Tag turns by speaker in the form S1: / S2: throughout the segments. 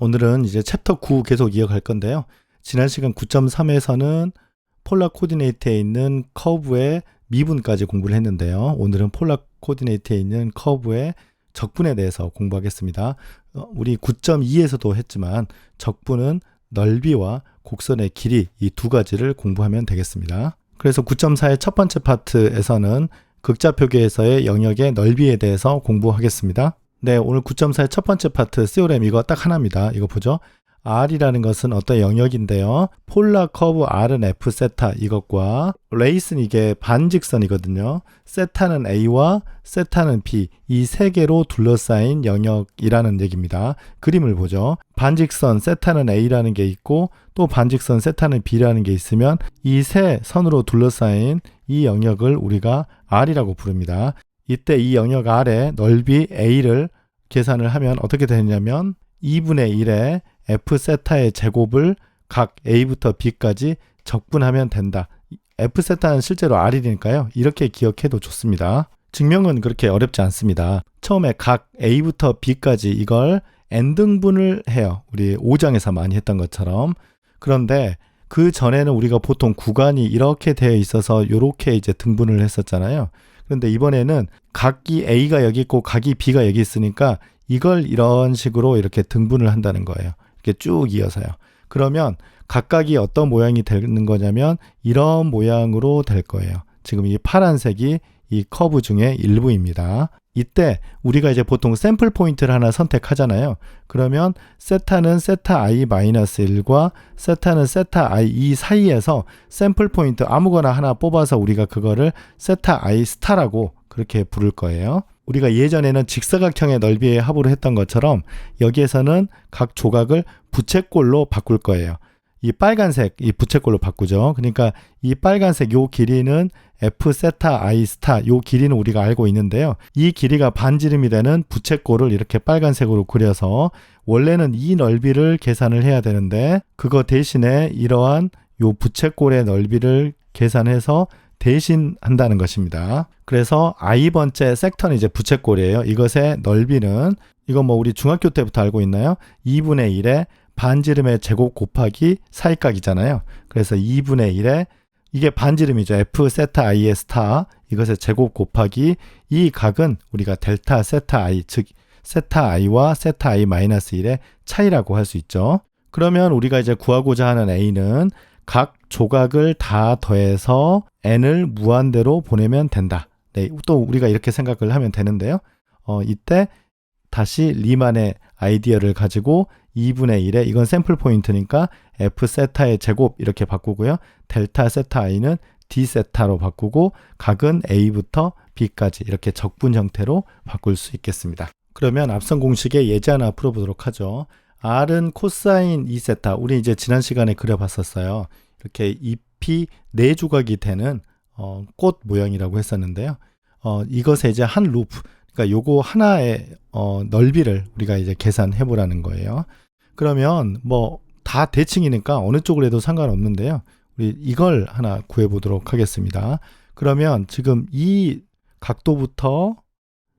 S1: 오늘은 이제 챕터 9 계속 이어갈 건데요. 지난 시간 9.3에서는 폴라 코디네이트에 있는 커브의 미분까지 공부를 했는데요. 오늘은 폴라 코디네이트에 있는 커브의 적분에 대해서 공부하겠습니다. 어, 우리 9.2에서도 했지만 적분은 넓이와 곡선의 길이 이 두 가지를 공부하면 되겠습니다. 그래서 9.4의 첫 번째 파트에서는 극좌표계에서의 영역의 넓이에 대해서 공부하겠습니다. 네, 오늘 9.4의 첫 번째 파트 시오렘 이거 딱 하나입니다. 이거 보죠. R이라는 것은 어떤 영역인데요. 폴라 커브 R은 F 세타 이것과 레이스는 이게 반직선이거든요. 세타는 A와 세타는 B 이 세 개로 둘러싸인 영역이라는 얘기입니다. 그림을 보죠. 반직선 세타는 A라는 게 있고 또 반직선 세타는 B라는 게 있으면 이 세 선으로 둘러싸인 이 영역을 우리가 R이라고 부릅니다. 이때 이 영역 R의 넓이 A를 계산을 하면 어떻게 되냐면 2분의 1에 f 세타의 제곱을 각 a부터 b까지 적분하면 된다. f 세타는 실제로 r이니까요. 이렇게 기억해도 좋습니다. 증명은 그렇게 어렵지 않습니다. 처음에 각 a부터 b까지 이걸 n등분을 해요. 우리 5장에서 많이 했던 것처럼. 그런데 그 전에는 우리가 보통 구간이 이렇게 되어 있어서 이렇게 이제 등분을 했었잖아요. 그런데 이번에는 각이 a가 여기 있고 각이 b가 여기 있으니까 이걸 이런 식으로 이렇게 등분을 한다는 거예요. 이렇게 쭉 이어서요. 그러면 각각이 어떤 모양이 되는 거냐면 이런 모양으로 될 거예요. 지금 이 파란색이 이 커브 중에 일부입니다. 이때 우리가 이제 보통 샘플 포인트를 하나 선택하잖아요. 그러면 세타는 세타 i-1과 세타는 세타 i2 사이에서 샘플 포인트 아무거나 하나 뽑아서 우리가 그거를 세타 i 스타라고 그렇게 부를 거예요. 우리가 예전에는 직사각형의 넓이의 합으로 했던 것처럼 여기에서는 각 조각을 부채꼴로 바꿀 거예요. 이 빨간색 이 부채꼴로 바꾸죠. 그러니까 이 빨간색 요 길이는 f 세타 i 스타 요 길이는 우리가 알고 있는데요. 이 길이가 반지름이 되는 부채꼴을 이렇게 빨간색으로 그려서 원래는 이 넓이를 계산을 해야 되는데 그거 대신에 이러한 요 부채꼴의 넓이를 계산해서 대신 한다는 것입니다. 그래서 i번째 섹터는 이제 부채꼴이에요. 이것의 넓이는 이건 뭐 우리 중학교 때부터 알고 있나요? 2분의 1에 반지름의 제곱 곱하기 사이각이잖아요. 그래서 2분의 1에 이게 반지름이죠. f 세타 i의 스타 이것의 제곱 곱하기 이 각은 우리가 델타 세타 i 즉 세타 i와 세타 i 마이너스 1의 차이라고 할 수 있죠. 그러면 우리가 이제 구하고자 하는 a는 각 조각을 다 더해서 n을 무한대로 보내면 된다. 네, 또 우리가 이렇게 생각을 하면 되는데요. 어, 이때 다시 리만의 아이디어를 가지고 2분의 1에 이건 샘플 포인트니까 f 세타의 제곱 이렇게 바꾸고요. 델타 세타 i는 d 세타로 바꾸고 각은 a부터 b까지 이렇게 적분 형태로 바꿀 수 있겠습니다. 그러면 앞선 공식의 예제 하나 풀어보도록 하죠. r은 코사인 2세타 우리 이제 지난 시간에 그려봤었어요. 이렇게 잎이 네 조각이 되는 어, 꽃 모양이라고 했었는데요. 어, 이것에 이제 한 루프, 그러니까 요거 하나의 어, 넓이를 우리가 이제 계산해 보라는 거예요. 그러면 뭐 다 대칭이니까 어느 쪽을 해도 상관없는데요. 우리 이걸 하나 구해 보도록 하겠습니다. 그러면 지금 이 각도부터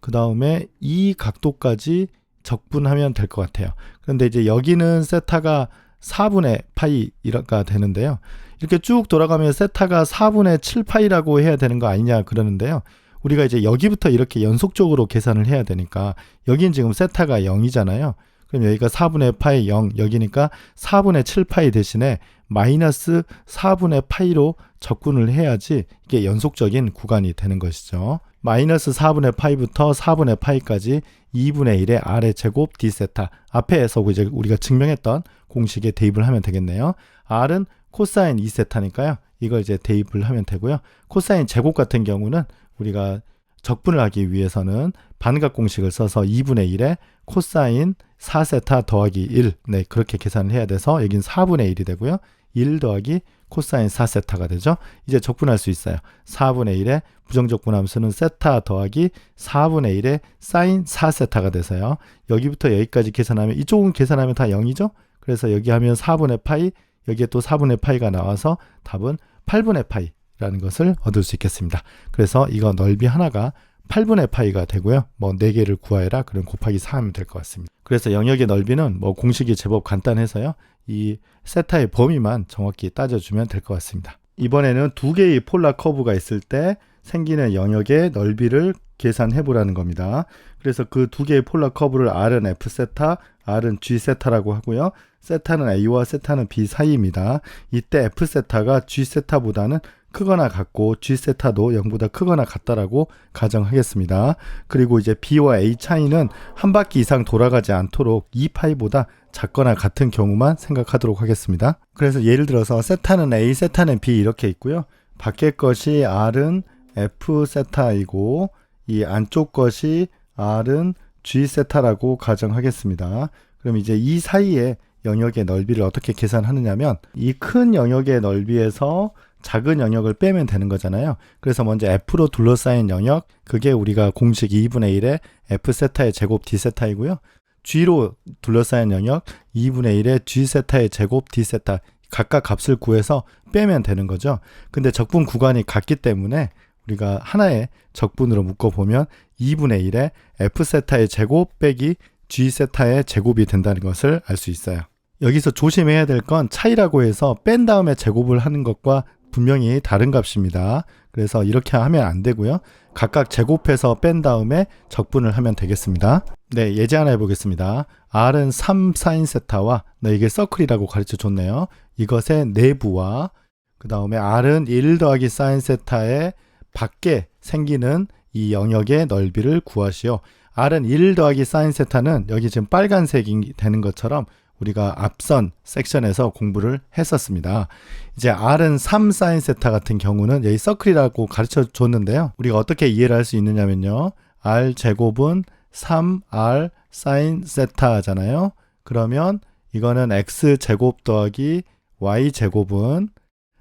S1: 그 다음에 이 각도까지 적분하면 될 것 같아요. 그런데 이제 여기는 세타가 4분의 파이가 되는데요. 이렇게 쭉 돌아가면 세타가 4분의 7파이라고 해야 되는 거 아니냐 그러는데요. 우리가 이제 여기부터 이렇게 연속적으로 계산을 해야 되니까 여긴 지금 세타가 0이잖아요. 그럼 여기가 4분의 파이 0 여기니까 4분의 7 파이 대신에 마이너스 4분의 파이로 적분을 해야지 이게 연속적인 구간이 되는 것이죠. 마이너스 4분의 파이부터 4분의 파이까지 2분의 1의 r의 제곱 d세타 앞에서 이제 우리가 증명했던 공식에 대입을 하면 되겠네요. r은 코사인 2세타니까요. 이걸 이제 대입을 하면 되고요. 코사인 제곱 같은 경우는 우리가 적분을 하기 위해서는 반각 공식을 써서 2분의 1에 코사인 4세타 더하기 1. 네, 그렇게 계산을 해야 돼서 여긴 4분의 1이 되고요. 1 더하기 코사인 4세타가 되죠. 이제 적분할 수 있어요. 4분의 1에 부정적분 함수는 세타 더하기 4분의 1에 사인 4세타가 돼서요. 여기부터 여기까지 계산하면 이쪽은 계산하면 다 0이죠. 그래서 여기 하면 4분의 파이, 여기에 또 4분의 파이가 나와서 답은 8분의 파이라는 것을 얻을 수 있겠습니다. 그래서 이거 넓이 하나가 8분의 파이가 되고요. 뭐 4개를 구하여라. 그럼 곱하기 4 하면 될 것 같습니다. 그래서 영역의 넓이는 뭐 공식이 제법 간단해서요. 이 세타의 범위만 정확히 따져주면 될 것 같습니다. 이번에는 두 개의 폴라 커브가 있을 때 생기는 영역의 넓이를 계산해 보라는 겁니다. 그래서 그 두 개의 폴라 커브를 R은 F 세타, R은 G 세타라고 하고요. 세타는 A와 세타는 B 사이입니다. 이때 F 세타가 G 세타보다는 크거나 같고 G 세타도 0보다 크거나 같다라고 가정하겠습니다. 그리고 이제 B와 A 차이는 한 바퀴 이상 돌아가지 않도록 2파이보다 작거나 같은 경우만 생각하도록 하겠습니다. 그래서 예를 들어서 세타는 A, 세타는 B 이렇게 있고요. 밖에 것이 R은 F 세타이고 이 안쪽 것이 R은 G 세타라고 가정하겠습니다. 그럼 이제 이 사이에 영역의 넓이를 어떻게 계산하느냐면 이 큰 영역의 넓이에서 작은 영역을 빼면 되는 거잖아요. 그래서 먼저 F로 둘러싸인 영역, 그게 우리가 공식 2분의 1의 F 세타의 제곱 D 세타이고요. G로 둘러싸인 영역 2분의 1의 G 세타의 제곱 D 세타 각각 값을 구해서 빼면 되는 거죠. 근데 적분 구간이 같기 때문에 우리가 하나의 적분으로 묶어 보면 2분의 1의 F 세타의 제곱 빼기 G 세타의 제곱이 된다는 것을 알 수 있어요. 여기서 조심해야 될 건 차이라고 해서 뺀 다음에 제곱을 하는 것과 분명히 다른 값입니다. 그래서 이렇게 하면 안 되고요. 각각 제곱해서 뺀 다음에 적분을 하면 되겠습니다. 네, 예제 하나 해보겠습니다. R은 3 사인 세타와 네, 이게 서클이라고 가르쳐 줬네요. 이것의 내부와 그 다음에 R은 1 더하기 사인 세타의 밖에 생기는 이 영역의 넓이를 구하시오. R은 1 더하기 사인 세타는 여기 지금 빨간색이 되는 것처럼 우리가 앞선 섹션에서 공부를 했었습니다. 이제 R은 3 사인 세타 같은 경우는 여기 서클이라고 가르쳐 줬는데요. 우리가 어떻게 이해를 할 수 있느냐면요. R 제곱은 3R 사인 세타잖아요. 그러면 이거는 X 제곱 더하기 Y 제곱은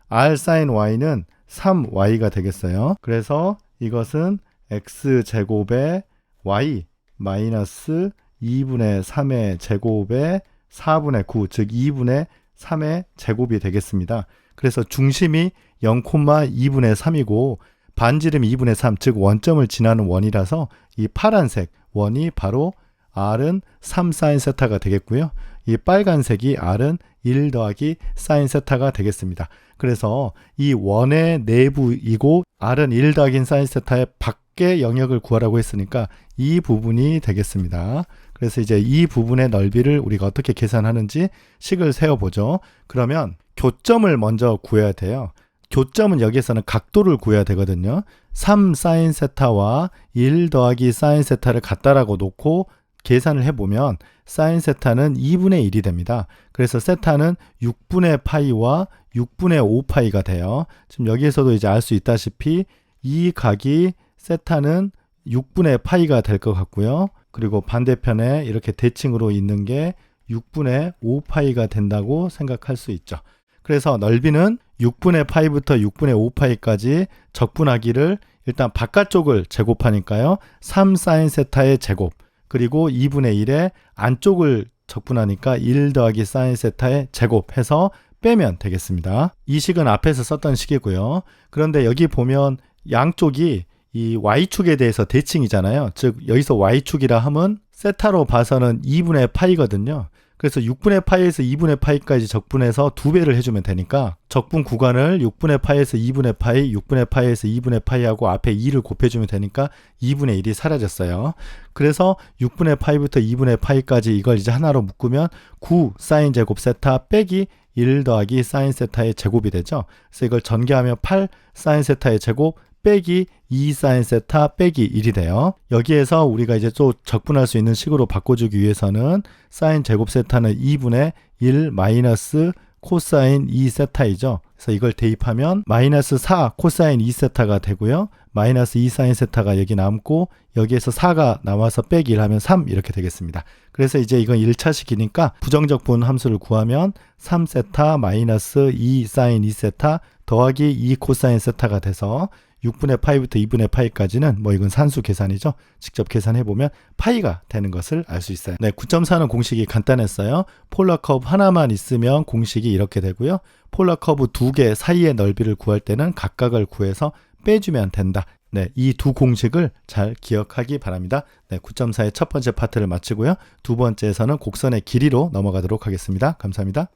S1: R 사인 Y는 3Y가 되겠어요. 그래서 이것은 X 제곱에 Y 마이너스 2분의 3의 제곱에 4분의 9, 즉 2분의 3의 제곱이 되겠습니다. 그래서 중심이 0,2분의 3이고 반지름이 2분의 3, 즉 원점을 지나는 원이라서 이 파란색 원이 바로 R은 3 사인 세타가 되겠고요. 이 빨간색이 R은 1 더하기 사인 세타가 되겠습니다. 그래서 이 원의 내부이고 R은 1 더하기 사인 세타의 밖 의 영역을 구하라고 했으니까 이 부분이 되겠습니다. 그래서 이제 이 부분의 넓이를 우리가 어떻게 계산하는지 식을 세워보죠. 그러면 교점을 먼저 구해야 돼요. 교점은 여기에서는 각도를 구해야 되거든요. 3 사인 세타와 1 더하기 사인 세타를 같다라고 놓고 계산을 해보면 사인 세타는 2분의 1이 됩니다. 그래서 세타는 6분의 파이와 6분의 5파이가 돼요. 지금 여기에서도 이제 알 수 있다시피 이 각이 세타는 6분의 파이가 될 것 같고요. 그리고 반대편에 이렇게 대칭으로 있는 게 6분의 5파이가 된다고 생각할 수 있죠. 그래서 넓이는 6분의 파이부터 6분의 5파이까지 적분하기를 일단 바깥쪽을 제곱하니까요. 3 사인 세타의 제곱 그리고 2분의 1의 안쪽을 적분하니까 1 더하기 사인 세타의 제곱해서 빼면 되겠습니다. 이 식은 앞에서 썼던 식이고요. 그런데 여기 보면 양쪽이 이 y축에 대해서 대칭이잖아요. 즉 여기서 y축이라 함은 세타로 봐서는 2분의 파이거든요. 그래서 6분의 파이에서 2분의 파이까지 적분해서 두 배를 해주면 되니까 적분 구간을 6분의 파이에서 2분의 파이, 6분의 파이에서 2분의 파이하고 앞에 2를 곱해주면 되니까 2분의 1이 사라졌어요. 그래서 6분의 파이부터 2분의 파이까지 이걸 이제 하나로 묶으면 9 사인 제곱 세타 빼기 1 더하기 사인 세타의 제곱이 되죠. 그래서 이걸 전개하면 8 사인 세타의 제곱 빼기 2 사인 세타 빼기 1이 돼요. 여기에서 우리가 이제 또 적분할 수 있는 식으로 바꿔주기 위해서는 사인 제곱 세타는 2분의 1 마이너스 코사인 2 세타이죠. 그래서 이걸 대입하면 마이너스 4 코사인 2 세타가 되고요. 마이너스 2 사인 세타가 여기 남고 여기에서 4가 나와서 빼기 1 하면 3 이렇게 되겠습니다. 그래서 이제 이건 1차식이니까 부정적분 함수를 구하면 3 세타 마이너스 2 사인 2 세타 더하기 2 코사인 세타가 돼서 6분의 파이부터 2분의 파이까지는 뭐 이건 산수 계산이죠. 직접 계산해 보면 파이가 되는 것을 알 수 있어요. 네, 9.4는 공식이 간단했어요. 폴라 커브 하나만 있으면 공식이 이렇게 되고요. 폴라 커브 두 개 사이의 넓이를 구할 때는 각각을 구해서 빼주면 된다. 네, 이 두 공식을 잘 기억하기 바랍니다. 네, 9.4의 첫 번째 파트를 마치고요. 두 번째에서는 곡선의 길이로 넘어가도록 하겠습니다. 감사합니다.